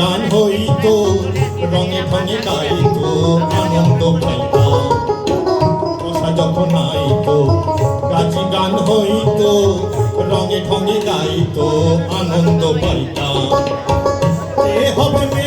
গান হইতো, রঙে ঠঙে গাইতো, আনন্দ পাইতাম পোষা যখন আইতো গাছি গান হইতো, রঙে ঠঙে গাইতো, আনন্দ পাইতাম। হবে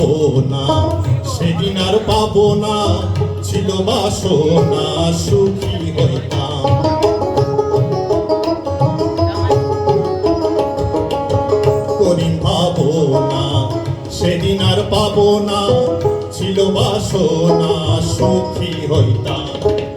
পাবো না সেদিন আর পাবো না। ছিল বাসনা সুখী হইতাম। করিম পাবো না, সেদিন আর পাবো না। ছিল বাসনা সুখী হইতাম।